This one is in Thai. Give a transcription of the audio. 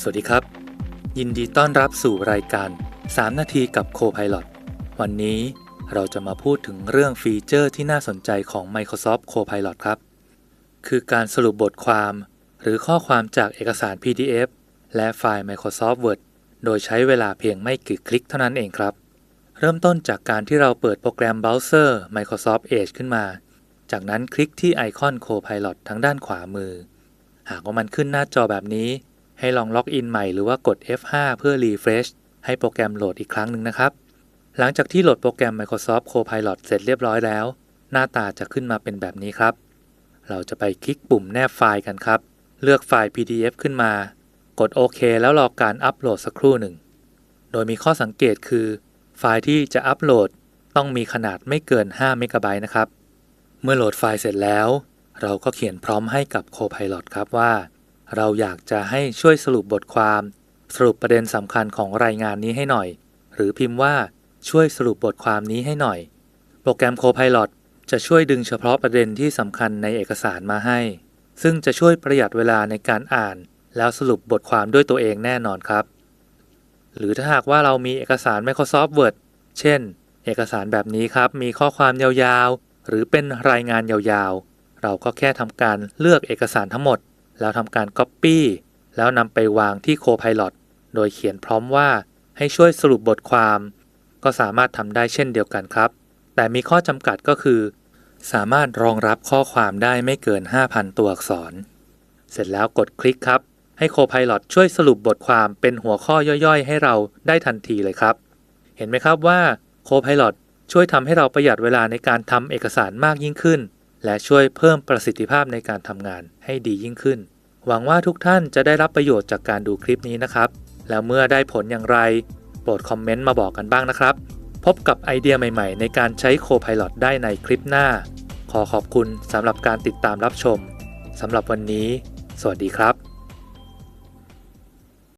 สวัสดีครับ ยินดีต้อนรับสู่รายการ 3 นาทีกับ Copilot วันนี้เราจะมาพูดถึงเรื่องฟีเจอร์ที่น่าสนใจของ Microsoft Copilot ครับ คือการสรุปบทความ หรือข้อความจากเอกสาร PDF และไฟล์ Microsoft Word โดยใช้เวลาเพียงไม่กี่คลิกเท่านั้นเองครับ เริ่มต้นจากการที่เราเปิดโปรแกรมเบราว์เซอร์ Microsoft Edge ขึ้นมา จากนั้นคลิกที่ไอคอน Copilot ทางด้านขวามือ หากว่ามันขึ้นหน้าจอแบบนี้ ให้ลองล็อกอินใหม่หรือว่ากด F5 เพื่อ Refresh ให้โปรแกรมโหลดอีกครั้งหนึ่งนะครับ หลังจากที่โหลดโปรแกรม Microsoft Copilot เสร็จเรียบร้อยแล้ว หน้าตาจะขึ้นมาเป็นแบบนี้ครับ เราจะไปคลิกปุ่มแนบไฟล์กันครับ เลือกไฟล์ PDF ขึ้นมา กดโอเคแล้วรอการอัปโหลดสักครู่หนึ่ง โดยมีข้อสังเกตคือ ไฟล์ที่จะอัปโหลดต้องมีขนาดไม่เกิน5เมกะไบต์นะครับ เมื่อโหลดไฟล์เสร็จแล้ว เราก็เขียนพร้อมให้กับ Copilot ครับว่า เราอยากจะให้ช่วยสรุปบทความ สรุปประเด็นสำคัญของรายงานนี้ให้หน่อย หรือพิมพ์ว่าช่วยสรุปบทความนี้ให้หน่อย โปรแกรม Copilot จะช่วยดึงเฉพาะประเด็นที่สำคัญในเอกสารมาให้ ซึ่งจะช่วยประหยัดเวลาในการอ่าน แล้วสรุปบทความด้วยตัวเองแน่นอนครับ หรือถ้าหากว่าเรามีเอกสาร Microsoft Word เช่น เอกสารแบบนี้ครับ มีข้อความยาวๆ หรือเป็นรายงานยาวๆ เราก็แค่ทำการเลือกเอกสารทั้งหมด แล้วทำการ Copy แล้วนำไปวางที่ Copilot โดยเขียนพร้อมว่าให้ช่วยสรุปบทความ ก็สามารถทำได้เช่นเดียวกันครับ แต่มีข้อจำกัดก็คือ สามารถรองรับข้อความได้ไม่เกิน 5,000 ตัวอักษร เสร็จแล้วกดคลิกครับ ให้ Copilot ช่วยสรุปบทความเป็นหัวข้อย่อยๆ ให้เราได้ทันทีเลยครับ เห็นไหมครับว่า Copilot ช่วยทำให้เราประหยัดเวลาในการทำเอกสารมากยิ่งขึ้น และช่วยเพิ่มประสิทธิภาพในการทำงานให้ดียิ่งขึ้น หวังว่าทุกท่านจะได้รับประโยชน์จากการดูคลิปนี้นะครับ แล้วเมื่อได้ผลอย่างไร โปรดคอมเมนต์มาบอกกันบ้างนะครับ พบกับไอเดียใหม่ๆ ในการใช้ Copilot ได้ในคลิปหน้า ขอขอบคุณสำหรับการติดตามรับชมสำหรับวันนี้ สวัสดีครับ